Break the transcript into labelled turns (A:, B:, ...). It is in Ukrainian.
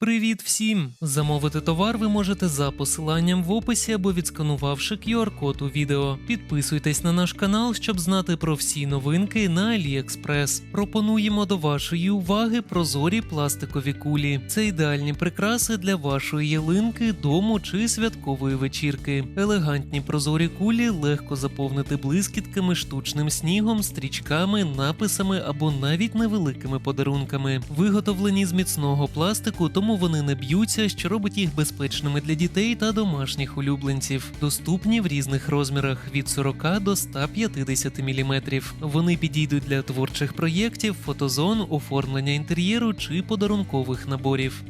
A: Привіт всім! Замовити товар ви можете за посиланням в описі або відсканувавши QR-код у відео. Підписуйтесь на наш канал, щоб знати про всі новинки на AliExpress. Пропонуємо до вашої уваги прозорі пластикові кулі. Це ідеальні прикраси для вашої ялинки, дому чи святкової вечірки. Елегантні прозорі кулі легко заповнити блискітками, штучним снігом, стрічками, написами або навіть невеликими подарунками. Виготовлені з міцного пластику, тому вони не б'ються, що робить їх безпечними для дітей та домашніх улюбленців. Доступні в різних розмірах від 40 до 150 мм. Вони підійдуть для творчих проєктів, фотозон, оформлення інтер'єру чи подарункових наборів.